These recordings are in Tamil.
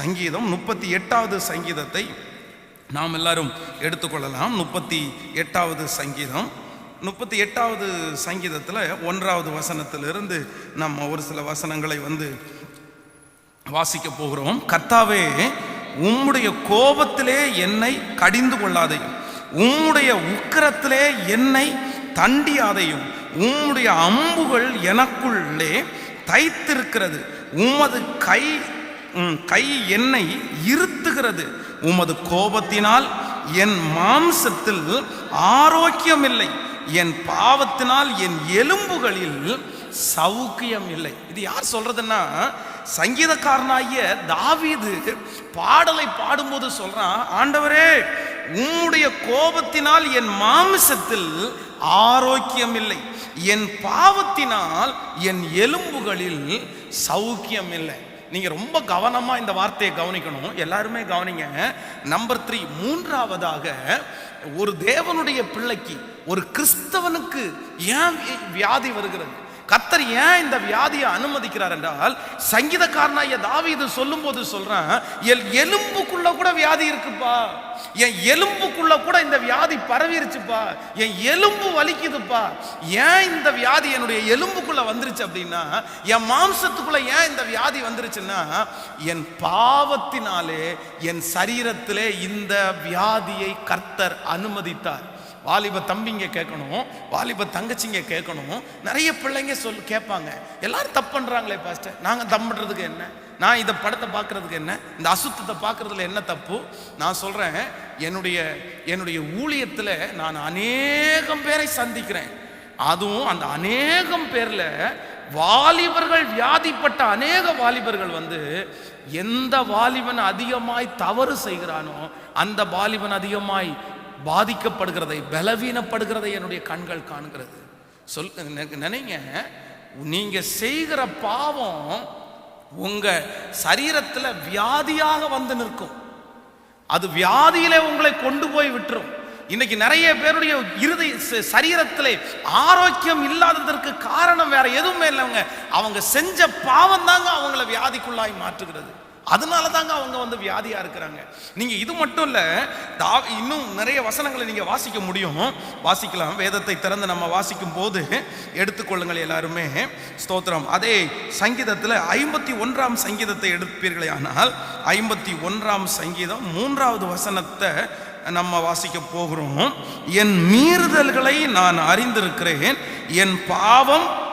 சங்கீதம் முப்பத்தி எட்டாவது சங்கீதத்தை நாம் எல்லாரும் எடுத்துக்கொள்ளலாம். முப்பத்தி எட்டாவது சங்கீதம். முப்பத்தி எட்டாவது சங்கீதத்தில் ஒன்றாவது வசனத்திலிருந்து நம்ம ஒரு சில வசனங்களை வந்து வாசிக்க போகிறோம். கர்த்தாவே உம்முடைய கோபத்திலே என்னை கடிந்து கொள்ளாதையும் உம்முடைய உக்கரத்திலே என்னை தண்டியாதையும் உம்முடைய அம்புகள் எனக்குள்ளே தைத்திருக்கிறது. உமது கை உம் கை என்னை இருத்துகிறது. உமது கோபத்தினால் என் மாம்சத்தில் ஆரோக்கியம் இல்லை என் பாவத்தினால் என் எலும்புகளில் சௌக்கியம் இல்லை இது யார் சொல்றதுன்னா சங்கீதக்காரனாகிய தாவீது பாடலை பாடும்போது சொல்றான் ஆண்டவரே உம்முடைய கோபத்தினால் என் மாமிசத்தில் ஆரோக்கியம் இல்லை என் பாவத்தினால் என் எலும்புகளில் சௌக்கியம் இல்லை நீங்கள் ரொம்ப கவனமாக இந்த வார்த்தையை கவனிக்கணும். எல்லாருமே கவனிங்க. நம்பர் த்ரீ மூன்றாவதாக ஒரு தேவனுடைய பிள்ளைக்கு ஒரு கிறிஸ்தவனுக்கு ஏன் வியாதி வருகிறது? கத்தர் ஏன் இந்த வியாதியை அனுமதிக்கிறார் என்றால் சங்கீதக்காரனாய தாவீது சொல்லும்போது சொல்றான் என் எலும்புக்குள்ள கூட வியாதி இருக்குப்பா. என் எலும்புக்குள்ள கூட இந்த வியாதி பரவிருச்சுப்பா. என் எலும்பு வலிக்குதுப்பா. ஏன் இந்த வியாதி என்னுடைய எலும்புக்குள்ள வந்துருச்சு அப்படின்னா என் மாம்சத்துக்குள்ள ஏன் இந்த வியாதி வந்துருச்சுன்னா என் பாவத்தினாலே என் சரீரத்திலே இந்த வியாதியை கர்த்தர் அனுமதித்தார். வாலிப தம்பிங்க கேட்கணும் வாலிப தங்கச்சிங்க கேட்கணும். நிறைய பிள்ளைங்க சொல் கேட்பாங்க. எல்லாரும் தப்பு பண்ணுறாங்களே பாஸ்டர் நாங்கள் தம் என்ன? நான் இந்த படத்தை பார்க்குறதுக்கு என்ன? இந்த அசுத்தத்தை பார்க்குறதுல என்ன தப்பு? நான் சொல்கிறேன் என்னுடைய என்னுடைய ஊழியத்தில் நான் அநேகம் பேரை சந்திக்கிறேன். அதுவும் அந்த அநேகம் பேரில் வாலிபர்கள் வியாதிப்பட்ட அநேக வாலிபர்கள் வந்து எந்த வாலிபன் அதிகமாய் தவறு செய்கிறானோ அந்த வாலிபன் அதிகமாய் பாதிக்கப்படுகிறதை பலவீனப்படுகிறதை என்னுடைய கண்கள் காண்கிறது. சொல் நினைங்க. நீங்க செய்கிற பாவம் உங்க சரீரத்தில் வியாதியாக வந்து நிற்கும். அது வியாதியிலே உங்களை கொண்டு போய் விட்டுரும். இன்னைக்கு நிறைய பேருடைய இருதை சரீரத்திலே ஆரோக்கியம் இல்லாததற்கு காரணம் வேற எதுவுமே இல்லைங்க. அவங்க செஞ்ச பாவம் தாங்க அவங்கள வியாதிக்குள்ளாய் மாற்றுகிறது. அதனால தாங்க அவங்க வந்து வியாதியா இருக்கிறாங்க. நீங்க இது மட்டும் இல்ல தா- இன்னும் நிறைய வசனங்களை நீங்க வாசிக்க முடியும். வாசிக்கலாம். வேதத்தை திறந்து நம்ம வாசிக்கும் போது எடுத்துக்கொள்ளுங்கள் எல்லாருமே. ஸ்தோத்திரம். அதே சங்கீதத்தில் ஐம்பத்தி ஒன்றாம் சங்கீதத்தை எடுப்பீர்களே ஆனால் ஐம்பத்தி ஒன்றாம் சங்கீதம் மூன்றாவது வசனத்தை நம்ம வாசிக்க போகிறோம். என் மீறுதல்களை நான் அறிந்திருக்கிறேன். என் பாவம்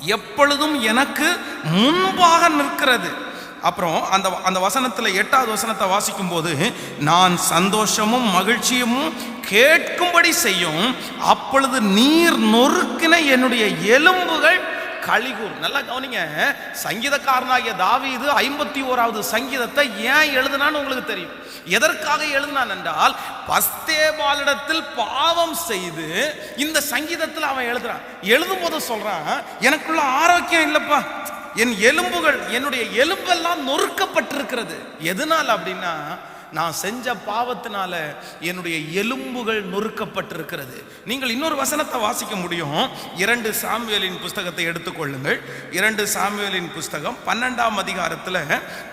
எப்பொழுதும் எனக்கு முன்பாக நிற்கிறது. அப்புறம் அந்த அந்த வசனத்தில் எட்டாவது வசனத்தை வாசிக்கும் போது நான் சந்தோஷமும் மகிழ்ச்சியும் கேட்கும்படி செய்யும் அப்பொழுது நீர் நொறுக்கின என்னுடைய எலும்புகள் கலிகூர் நல்லா கவனிங்க. சங்கீதக்காரனாகிய தாவீது ஐம்பத்தி ஓராவது சங்கீதத்தை ஏன் எழுதுனான்னு உங்களுக்கு தெரியும். எதற்காக எழுதினான் என்றால் பஸ்தேபாலிடத்தில் பாவம் செய்து இந்த சங்கீதத்தில் அவன் எழுதுறான். எழுதும் போது சொல்றான் எனக்குள்ள ஆரோக்கியம் இல்லைப்பா. என் எலும்புகள் என்னுடைய எலும்பெல்லாம் நொறுக்கப்பட்டிருக்கிறது. எதனால் அப்படின்னா நான் செஞ்ச பாவத்தினால என்னுடைய எலும்புகள் நொறுக்கப்பட்டிருக்கிறது. நீங்கள் இன்னொரு வசனத்தை வாசிக்க முடியும். இரண்டு சாமுவேலின் புஸ்தகத்தை எடுத்துக்கொள்ளுங்கள் இரண்டு சாமுவேலின் புஸ்தகம் பன்னெண்டாம் அதிகாரத்தில்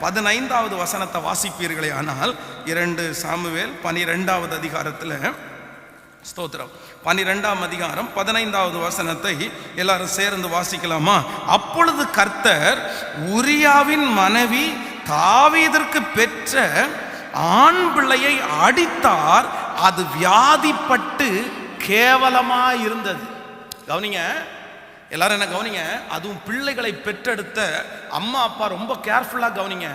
பதினைந்தாவது வசனத்தை வாசிப்பீர்களே. ஆனால் இரண்டு சாமுவேல் பனிரெண்டாவது அதிகாரத்தில் ஸ்தோத்திரம். பனிரெண்டாம் அதிகாரம் பதினைந்தாவது வசனத்தை எல்லாரும் சேர்ந்து வாசிக்கலாமா? அப்பொழுது கர்த்தர் உரியாவின் மனைவி தாவீதற்கு பெற்ற ஆண் பிள்ளையை அடித்தார். அது வியாதிப்பட்டு கேவலமா இருந்தது கவனிங்க எல்லாரும் என்ன கவனிங்க? அதுவும் பிள்ளைகளை பெற்றெடுத்த அம்மா அப்பா ரொம்ப கேர்ஃபுல்லாக கவனிங்க.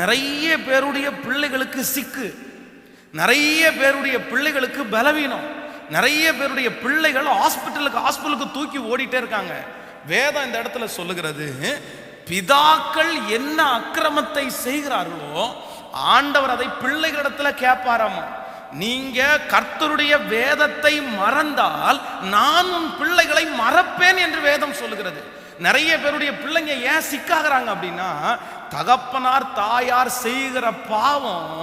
நிறைய பேருடைய பிள்ளைகளுக்கு சிக்கு நிறைய பேருடைய பிள்ளைகளுக்கு பலவீனம். நிறைய பேருடைய பிள்ளைகள் ஹாஸ்பிட்டலுக்கு ஹாஸ்பிட்டலுக்கு தூக்கி ஓடிட்டே இருக்காங்க. வேதம் இந்த இடத்துல சொல்லுகிறது பிதாக்கள் என்ன அக்கிரமத்தை செய்கிறார்களோ ஆண்டவர் அதை பிள்ளைகளிடத்துல கேட்பாராமா. நீங்க கர்த்தருடைய வேதத்தை மறந்தால் நான் உன் பிள்ளைகளை மறப்பேன் என்று வேதம் சொல்லுகிறது. நிறைய பேருடைய பிள்ளைங்க ஏன் சிக்காகிறாங்க அப்படின்னா தகப்பனார் தாயார் செய்கிற பாவம்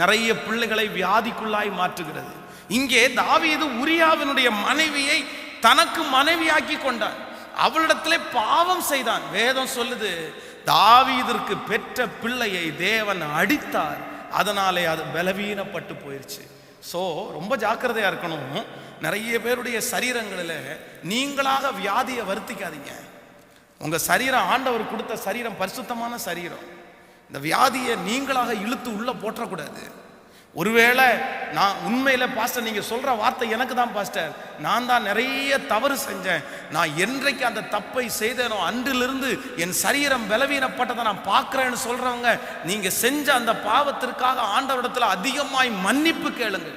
நிறைய பிள்ளைகளை வியாதிக்குள்ளாய் மாற்றுகிறது. இங்கே தாவீது உரியாவினுடைய மனைவியை தனக்கு மனைவியாக்கி கொண்டான். அவளிடத்திலே பாவம் செய்தான். வேதம் சொல்லுது தாவீதிற்கு பெற்ற பிள்ளையை தேவன் அடித்தார். அதனாலே அது பலவீனப்பட்டு போயிடுச்சு ஸோ ரொம்ப ஜாக்கிரதையா இருக்கணும். நிறைய பேருடைய சரீரங்களில் நீங்களாக வியாதியை வருத்திக்காதீங்க. உங்கள் சரீரம் ஆண்டவர் கொடுத்த சரீரம் பரிசுத்தமான சரீரம். இந்த வியாதியை நீங்களாக இழுத்து உள்ளே போற்றக்கூடாது. ஒருவேளை நான் உண்மையில் பாஸ்டர் நீங்கள் சொல்கிற வார்த்தை எனக்கு தான் பாஸ்டர் நான் தான் நிறைய தவறு செஞ்சேன். நான் என்றைக்கு அந்த தப்பை செய்தேனோ அன்றிலிருந்து என் சரீரம் பலவீனப்பட்டதை நான் பார்க்குறேன்னு சொல்கிறவங்க நீங்கள் செஞ்ச அந்த பாவத்திற்காக ஆண்டவரிடத்தில் அதிகமாய் மன்னிப்பு கேளுங்க.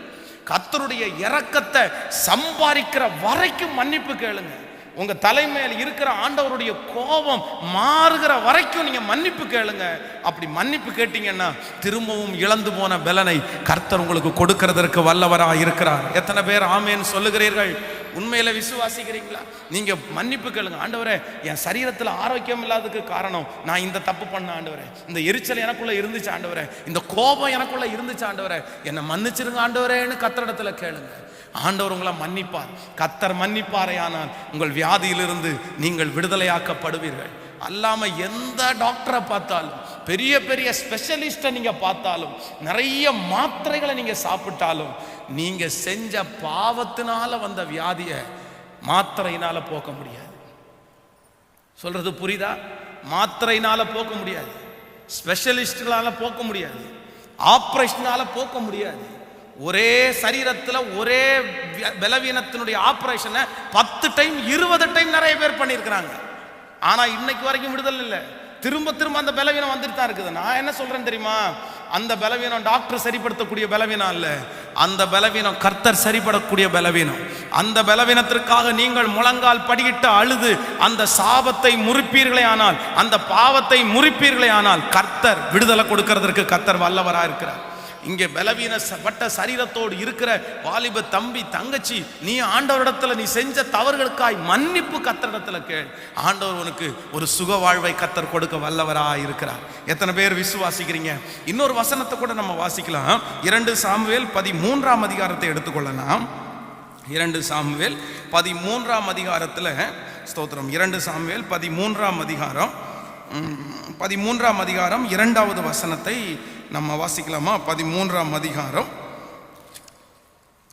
கத்தருடைய இறக்கத்தை சம்பாதிக்கிற வரைக்கும் மன்னிப்பு கேளுங்க. உங்க தலைமையில் இருக்கிற ஆண்டவருடைய கோபம் மாறுகிற வரைக்கும் நீங்க மன்னிப்பு கேளுங்க. அப்படி மன்னிப்பு கேட்டீங்கன்னா திரும்பவும் இழந்து போன பலனை கர்த்தர் உங்களுக்கு கொடுக்கிறதற்கு வல்லவரா இருக்கிறார் எத்தனை பேர் ஆமேன்னு சொல்லுகிறீர்கள்? உண்மையில விசுவாசிக்கிறீங்களா? நீங்க மன்னிப்பு கேளுங்க. ஆண்டவரே என் சரீரத்தில் ஆரோக்கியம் இல்லாததுக்கு காரணம் நான் இந்த தப்பு பண்ண ஆண்டவரே. இந்த எரிச்சல் எனக்குள்ள இருந்துச்சு ஆண்டவரே. இந்த கோபம் எனக்குள்ள இருந்துச்சு ஆண்டவரே. என்னை மன்னிச்சிருங்க ஆண்டவரேன்னு கத்தரிடத்துல கேளுங்க. ஆண்டவர் உங்களை மன்னிப்பார். கத்தர் மன்னிப்பாரே ஆனால் உங்கள் வியாதியிலிருந்து நீங்கள் விடுதலையாக்கப்படுவீர்கள். அல்லாம எந்த டாக்டரை பார்த்தாலும் பெரிய பெரிய ஸ்பெஷலிஸ்ட்டை நீங்கள் பார்த்தாலும் நிறைய மாத்திரைகளை நீங்கள் சாப்பிட்டாலும் நீங்கள் செஞ்ச பாவத்தினால வந்த வியாதியை மாத்திரையினால் போக்க முடியாது. சொல்கிறது புரியுதா? மாத்திரையினால் போக்க முடியாது. ஸ்பெஷலிஸ்டுகளால போக்க முடியாது. ஆப்ரேஷனால் போக்க முடியாது. ஒரே சரீரத்தில் ஒரே பலவீனத்தினுடைய ஆப்ரேஷனை பத்து டைம் இருபது டைம் நிறைய பேர் பண்ணியிருக்கிறாங்க. ஆனால் இன்னைக்கு வரைக்கும் விடுதல் இல்லை. திரும்ப திரும்ப அந்த பலவீனம் வந்துட்டு தான் இருக்குது. நான் என்ன சொல்றேன் தெரியுமா? அந்த பலவீனம் டாக்டர் சரிப்படுத்தக்கூடிய பலவீனம் இல்லை அந்த பலவீனம் கர்த்தர் சரிப்படக்கூடிய பலவீனம். அந்த பலவீனத்திற்காக நீங்கள் முழங்கால் படியிட்டு அழுது அந்த சாபத்தை முறிப்பீர்களே ஆனால் அந்த பாவத்தை முறிப்பீர்களே ஆனால் கர்த்தர் விடுதலை கொடுக்கிறதற்கு கர்த்தர் வல்லவரா இருக்கிறார் இங்கே பலவீன ச- சரீரத்தோடு இருக்கிற வாலிப தம்பி தங்கச்சி நீ ஆண்டவரிடத்துல நீ செஞ்ச தவறுகளுக்காய் மன்னிப்பு கத்தரிடத்துல கேள். ஆண்டவர் உனக்கு ஒரு சுக வாழ்வை கத்தர் கொடுக்க வல்லவரா இருக்கிறார். எத்தனை பேர் விசுவாசிக்கிறீங்க? இன்னொரு வசனத்தை கூட நம்ம வாசிக்கலாம். இரண்டு சாமுவேல் பதிமூன்றாம் அதிகாரத்தை எடுத்துக்கொள்ளலாம். இரண்டு சாமுவேல் பதிமூன்றாம் அதிகாரத்தில் ஸ்தோத்திரம். இரண்டு சாமுவேல் பதிமூன்றாம் அதிகாரம் பதிமூன்றாம் அதிகாரம் இரண்டாவது வசனத்தை நம்ம வாசிக்கலாமா? பதிமூன்றாம் அதிகாரம்.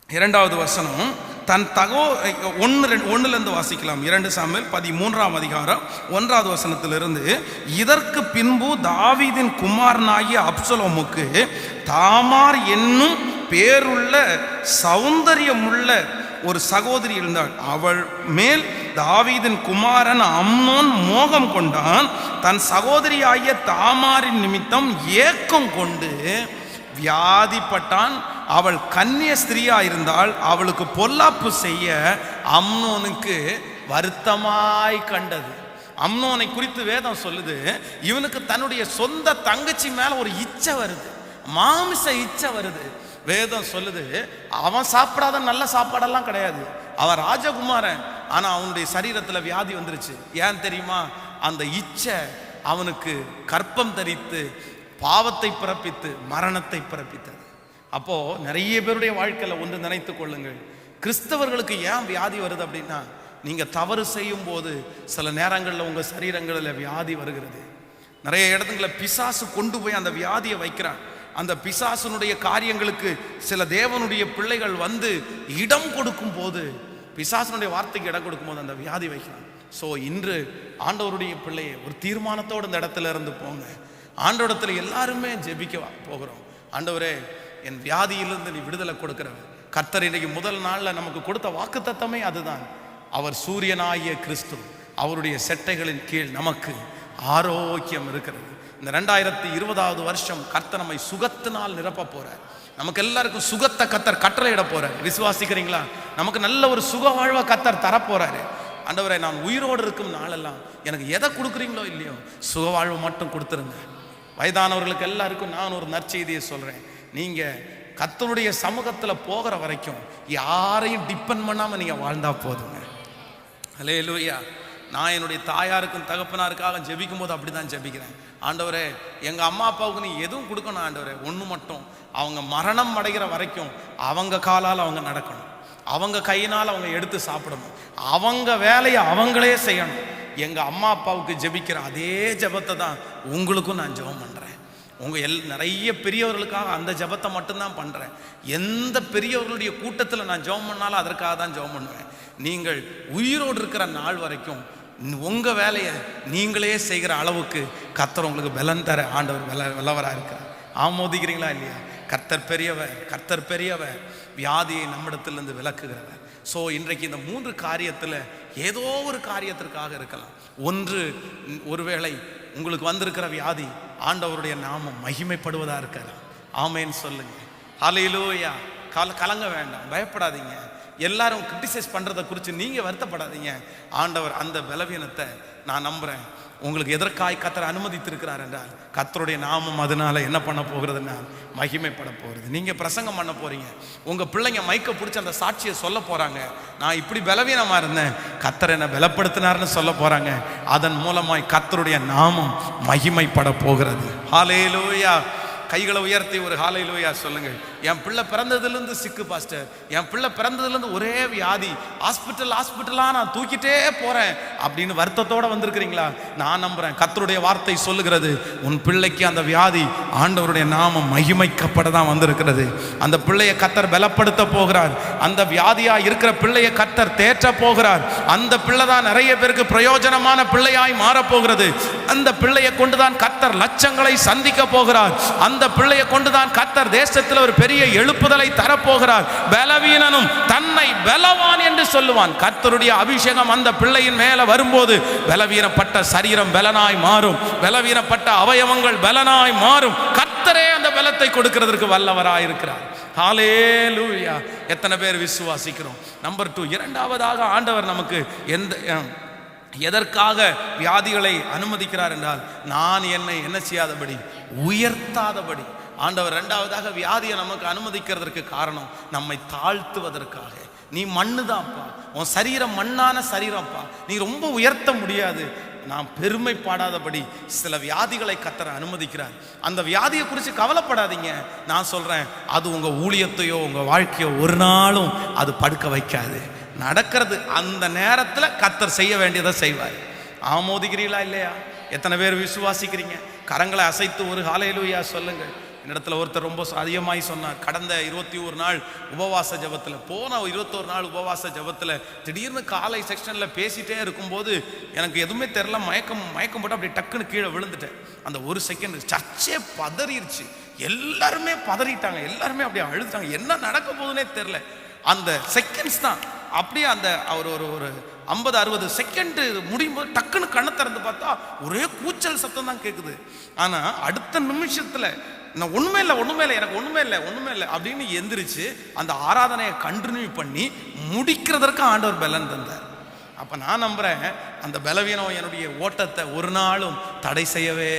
இரண்டாவது வசனம் தன் தகோ ஒன்று ரெண்டு ஒன்றுலேருந்து வாசிக்கலாம். இரண்டு சாமியில் பதிமூன்றாம் அதிகாரம் ஒன்றாவது வசனத்திலிருந்து இதற்கு பின்பு தாவீதின் குமாரனாகிய அப்சலோமுக்கு தாமார் என்னும் பேருள்ள சௌந்தரியமுள்ள ஒரு சகோதரி இருந்தாள். அவள் மேல் தாவீதின் குமாரன் அம்னோன் மோகம் கொண்டான். தன் சகோதரியாகிய தாமாரின் நிமித்தம் ஏக்கம் கொண்டு வியாதிப்பட்டான். அவள் கன்னிய ஸ்திரீயா இருந்தால் அவளுக்கு பொல்லாப்பு செய்ய அம்னோனுக்கு வருத்தமாய் கண்டது. அம்னோனை குறித்து வேதம் சொல்லுது இவனுக்கு தன்னுடைய சொந்த தங்கச்சி மேல ஒரு இச்சை வருது. மாமிச இச்சை வருது. வேதம் சொல்லுது அவன் சாப்பிடாத நல்ல சாப்பாடெல்லாம் கிடையாது. அவன் ராஜகுமாரன் ஆனால் அவனுடைய சரீரத்தில் வியாதி வந்துருச்சு. ஏன் தெரியுமா? அந்த இச்சை அவனுக்கு கற்பம் தரித்து பாவத்தை பிறப்பித்து மரணத்தை பிறப்பித்தது. அப்போது நிறைய பேருடைய வாழ்க்கையில் ஒன்று நினைத்து கொள்ளுங்கள். கிறிஸ்தவர்களுக்கு ஏன் வியாதி வருது அப்படின்னா நீங்கள் தவறு செய்யும் போது சில நேரங்களில் உங்கள் சரீரங்களில் வியாதி வருகிறது. நிறைய இடத்துல பிசாசு கொண்டு போய் அந்த வியாதியை வைக்கிறான். அந்த பிசாசுனுடைய காரியங்களுக்கு சில தேவனுடைய பிள்ளைகள் வந்து இடம் கொடுக்கும் போது பிசாசனுடைய வார்த்தைக்கு இடம் கொடுக்கும்போது அந்த வியாதி வைக்கலாம் ஸோ இன்று ஆண்டவருடைய பிள்ளையை ஒரு தீர்மானத்தோடு இந்த இடத்துல இருந்து போங்க. ஆண்டவரத்துல எல்லாருமே ஜெபிக்க போகிறோம். ஆண்டவரே என் வியாதியிலிருந்து நீ விடுதலை கொடுக்கிறவர். கர்த்தர் இன்னைக்கு முதல் நாளில் நமக்கு கொடுத்த வாக்குத்தத்தமே அதுதான். அவர் சூரியனாகிய கிறிஸ்து அவருடைய செட்டைகளின் கீழ் நமக்கு ஆரோக்கியம் இருக்கிறது. இந்த ரெண்டாயிரத்தி இருபதாவது வருஷம் கர்த்தர் நம்மை சுகத்தினால் நிரப்ப போகிறார் நமக்கு எல்லாருக்கும் சுகத்தை கத்தர் கட்டளையிட போறார். விசுவாசிக்கிறீங்களா? நமக்கு நல்ல ஒரு சுக வாழ்வை கத்தர் தரப்போறாரு. அந்தவரை நான் உயிரோடு இருக்கும் நாளெல்லாம் எனக்கு எதை கொடுக்குறீங்களோ இல்லையோ சுக வாழ்வு மட்டும் கொடுத்துருங்க. வயதானவர்களுக்கு எல்லாருக்கும் நான் ஒரு நற்செய்தியை சொல்றேன். நீங்க கத்தருடைய சமூகத்தில் போகிற வரைக்கும் யாரையும் டிபெண்ட் பண்ணாம நீங்க வாழ்ந்தா போதுங்க. அலே லூயா நான் என்னுடைய தாயாருக்கும் தகப்பனாருக்காக ஜெபிக்கும் போது அப்படி தான் ஜெபிக்கிறேன். ஆண்டவரே எங்கள் அம்மா அப்பாவுக்கு நீ எதுவும் கொடுக்கணும் ஆண்டவரே? ஒன்று மட்டும். அவங்க மரணம் அடைகிற வரைக்கும் அவங்க காலால் அவங்க நடக்கணும். அவங்க கையினால் அவங்க எடுத்து சாப்பிடணும். அவங்க வேலையை அவங்களே செய்யணும். எங்கள் அம்மா அப்பாவுக்கு ஜெபிக்கிற அதே ஜெபத்தை தான் உங்களுக்கும் நான் ஜெபம் பண்ணுறேன் உங்கள் எல் நிறைய பெரியவர்களுக்காக அந்த ஜெபத்தை மட்டும்தான் பண்ணுறேன் எந்த பெரியவர்களுடைய கூட்டத்தில் நான் ஜெபம் பண்ணாலும் அதற்காக தான் ஜெபம் பண்ணுவேன். நீங்கள் உயிரோடு இருக்கிற நாள் வரைக்கும் உங்கள் வேலையை நீங்களே செய்கிற அளவுக்கு கர்த்தர் உங்களுக்கு பலன் தர ஆண்டவர் வெல வல்லவராக இருக்கிறார். ஆமோதிக்கிறீங்களா இல்லையா? கர்த்தர் பெரியவர் கர்த்தர் பெரியவர். வியாதியை நம்மிடத்திலிருந்து விளக்குகிறவர் ஸோ இன்றைக்கு இந்த மூன்று காரியத்தில் ஏதோ ஒரு காரியத்திற்காக இருக்கலாம். ஒன்று ஒருவேளை உங்களுக்கு வந்திருக்கிற வியாதி ஆண்டவருடைய நாமம் மகிமைப்படுவதாக இருக்கலாம். ஆமேன்னு சொல்லுங்க. அலையிலோயா கல கலங்க வேண்டாம். பயப்படாதீங்க. எல்லாரும் கிரிட்டிசைஸ் பண்ணுறதை குறித்து நீங்கள் வருத்தப்படாதீங்க. ஆண்டவர் அந்த பலவீனத்தை நான் நம்புகிறேன் உங்களுக்கு எதற்காய் கத்தரை அனுமதித்திருக்கிறார் என்றால் கத்தருடைய நாமம் அதனால என்ன பண்ண போகிறதுன்னா மகிமைப்பட போகிறது. நீங்கள் பிரசங்கம் பண்ண போறீங்க. உங்கள் பிள்ளைங்க மைக்க பிடிச்சி அந்த சாட்சியை சொல்ல போகிறாங்க நான் இப்படி பலவீனமாக இருந்தேன். கத்தர் என்னை பலப்படுத்தினார்னு சொல்ல போகிறாங்க அதன் மூலமாய் கத்தருடைய நாமம் மகிமைப்பட போகிறது. ஹாலேலூயா கைகளை உயர்த்தி ஒரு ஹாலை லூயா சொல்லுங்கள். என் பிள்ளை பிறந்ததுலேருந்து சிக்கு பாஸ்டர் என் பிள்ளை பிறந்ததுலேருந்து ஒரே வியாதி. ஹாஸ்பிட்டல் ஹாஸ்பிட்டலாக நான் தூக்கிட்டே போகிறேன் அப்படின்னு வருத்தத்தோடு வந்திருக்கிறீங்களா? நான் நம்புகிறேன் கத்தருடைய வார்த்தை சொல்லுகிறது உன் பிள்ளைக்கு அந்த வியாதி ஆண்டவருடைய நாமம் மகிமைக்கப்பட தான் வந்திருக்கிறது. அந்த பிள்ளையை கத்தர் பலப்படுத்த போகிறார். அந்த வியாதியாக இருக்கிற பிள்ளையை கத்தர் தேற்ற போகிறார். அந்த பிள்ளை தான் நிறைய பேருக்கு பிரயோஜனமான பிள்ளையாய் மாறப்போகிறது. அந்த பிள்ளையை கொண்டுதான் கத்தர் லட்சங்களை சந்திக்க போகிறார். அந்த அந்த பிள்ளையை கொண்டுதான் கத்தர் தேசத்தில் ஒரு பெரிய எழுப்புதலை தரப்போகிறார். பலவீனனும் தன்னை பலவான் என்று சொல்லுவான். கர்த்தருடைய அபிஷேகம் அந்த பிள்ளையின் மேல வரும்போது பலவீனப்பட்ட சரீரம் பலனாய் மாறும். பலவீனப்பட்ட அவயவங்கள் பலனாய் மாறும். கத்தரே அந்த பலத்தை கொடுக்கிறதற்கு வல்லவராய் இருக்கிறார். ஹalleluya. எத்தனை பேர் விசுவாசிக்கிறோம். நம்பர் டூ இரண்டாவதாக ஆண்டவர் நமக்கு எந்த எதற்காக வியாதிகளை அனுமதிக்கிறார் என்றால் நான் என்னை என்ன செய்யாதபடி உயர்த்தாதபடி. ஆண்டவர் ரெண்டாவதாக வியாதியை நமக்கு அனுமதிக்கிறதற்கு காரணம் நம்மை தாழ்த்துவதற்காக. நீ மண்ணு தான்ப்பா உன் சரீரம் மண்ணான சரீரம்ப்பா. நீ ரொம்ப உயர்த்த முடியாது. நாம் பெருமைப்பாடாதபடி சில வியாதிகளை கத்தர அனுமதிக்கிறார். அந்த வியாதியை குறித்து கவலைப்படாதீங்க. நான் சொல்கிறேன் அது உங்கள் ஊழியத்தையோ உங்கள் வாழ்க்கையோ ஒரு நாளும் அது படுக்க வைக்காது. நடக்கிறது அந்த நேரத்தில் கத்தர் செய்ய வேண்டியதை செய்வார். ஆமோதிக்கிறீங்களா இல்லையா? எத்தனை பேர் விசுவாசிக்கிறீங்க? கரங்களை அசைத்து ஒரு ஹாலையிலுயா சொல்லுங்கள். என்னிடத்துல ஒருத்தர் ரொம்ப அதிகமாகி சொன்னார். கடந்த இருபத்தி ஒரு நாள் உபவாச ஜெபத்தில் போன இருபத்தோரு நாள் உபவாச ஜெபத்தில் திடீர்னு காலை செக்ஷனில் பேசிட்டே இருக்கும்போது எனக்கு எதுவுமே தெரில மயக்கம் மயக்கம் போட்டு அப்படி டக்குன்னு கீழே விழுந்துட்டேன். அந்த ஒரு செகண்ட் சர்ச்சே பதறிடுச்சு. எல்லாருமே பதறிட்டாங்க. எல்லாருமே அப்படியே அழுதுட்டாங்க. என்ன நடக்க போகுதுன்னே தெரில அந்த செகண்ட்ஸ் தான். அப்படியே அந்த அவர் ஒரு ஒரு ஐம்பது அறுபது செகண்டு முடியும் போது டக்குன்னு கண்ணை திறந்து பார்த்தா ஒரே கூச்சல் சத்தம் தான் கேட்குது ஆனால் அடுத்த நிமிஷத்தில் நான் ஒன்றுமே இல்லை ஒன்றுமே இல்லை எனக்கு ஒன்றுமே இல்லை ஒன்றுமே இல்லை அப்படின்னு எந்திரிச்சு அந்த ஆராதனையை கண்டினியூ பண்ணி முடிக்கிறதற்கு ஆண்டவர் பலன் தந்தார். அப்போ நான் நம்புகிறேன் அந்த பலவீனம் என்னுடைய ஓட்டத்தை ஒரு நாளும் தடை செய்யவே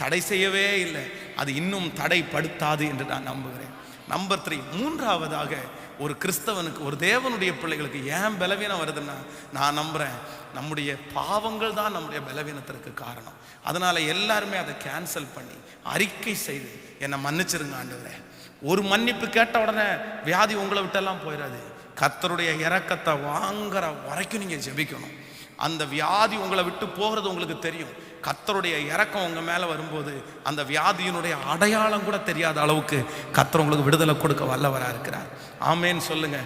தடை செய்யவே இல்லை. அது இன்னும் தடைப்படுத்தாது என்று நான் நம்புகிறேன். நம்பர் த்ரீ மூன்றாவதாக ஒரு கிறிஸ்தவனுக்கு ஒரு தேவனுடைய பிள்ளைகளுக்கு ஏன் பலவீனம் வருதுன்னா நான் நம்புகிறேன் நம்முடைய பாவங்கள் தான் நம்முடைய பலவீனத்திற்கு காரணம். அதனால் எல்லாருமே அதை கேன்சல் பண்ணி அறிக்கை செய்து என்னை மன்னிச்சிருங்க ஆண்டவரே. ஒரு மன்னிப்பு கேட்ட உடனே வியாதி உங்களை விட்டெல்லாம் போயிடாது கத்தருடைய இறக்கத்தை வாங்குற வரைக்கும் நீங்கள் ஜெபிக்கணும். அந்த வியாதி உங்களை விட்டு போகிறது உங்களுக்கு தெரியும். கத்தருடைய இறக்கம் உங்கள் மேலே வரும்போது அந்த வியாதியினுடைய அடையாளம் கூட தெரியாத அளவுக்கு கத்தர் உங்களுக்கு விடுதலை கொடுக்க வல்லவராக இருக்கிறார். ஆமேன்னு சொல்லுங்க.